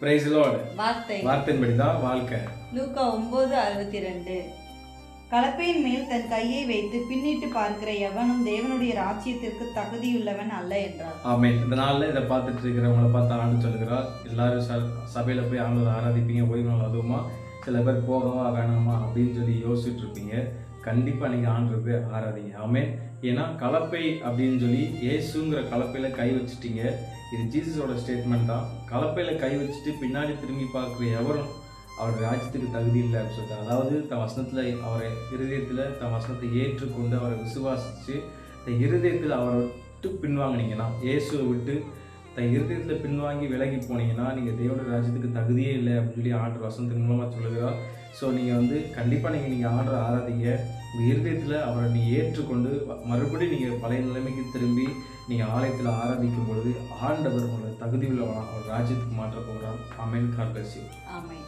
Price Lord வார்த்தை. வார்த்தையின்படி தான் வாழ்க்கை. லூக்கா ஒன்பது அறுபத்தி ரெண்டு கலப்பையின் மேல் தன் கையை வைத்து பின்னிட்டு பார்க்கிற எவனும் தேவனுடைய ராஜ்யத்திற்கு தகுதியுள்ளவன் அல்ல என்றார். ஆமென். இந்த நாளில் இதை பார்த்துட்டு இருக்கிறவங்கள பார்த்து ஆண்டு சொல்லுகிறார் எல்லாரும் ச சபையில் போய் ஆண்டவரை ஆராதிப்பீங்க ஓய்வு நாள் அதுவுமா? சில பேர் போகவா வேணாமா? அப்படின்னு சொல்லி யோசிச்சுட்டு இருப்பீங்க. கண்டிப்பாக நீங்கள் ஆண்டு ஆறாதீங்க ஆமே ஏன்னா கலப்பை அப்படின்னு சொல்லி ஏசுங்கிற கலப்பையில் கை வச்சுட்டீங்க. இது ஜீசஸோட ஸ்டேட்மெண்ட் தான். கலப்பையில் கை வச்சுட்டு பின்னாடி திரும்பி பார்க்குற எவரும் அவர் ராஜ்யத்துக்கு தகுதி இல்லை அப்படின்னு சொல்லிட்டு அதாவது தன் வசனத்தில் அவரை இருதயத்தில் தன் வசனத்தை ஏற்றுக்கொண்டு அவரை விசுவாசித்து தன் இருதயத்தில் அவரை விட்டு பின்வாங்கினீங்கன்னா இயேசுவை விட்டு தன் இருதயத்தில் பின்வாங்கி விலகி போனீங்கன்னா நீங்கள் தேவனுடைய ராஜ்யத்துக்கு தகுதியே இல்லை அப்படின்னு சொல்லி ஆண்டு வசனத்தின் மூலமாக சொல்லுகிறார். ஸோ நீங்கள் வந்து கண்டிப்பாக நீங்கள் நீங்கள் ஆர்டர் ஆராதிங்க உங்கள் இருதயத்தில் அவரை நீ ஏற்றுக்கொண்டு மறுபடியும் நீங்கள் பழைய நிலைமைக்கு திரும்பி நீங்கள் ஆலயத்தில் ஆராதிக்கும் பொழுது ஆண்டவர் உங்களை தகுதி உள்ளவனா அவர் ராஜ்யத்துக்கு மாற்ற போகிறார். அமேன் கார்கசி ஆமாம்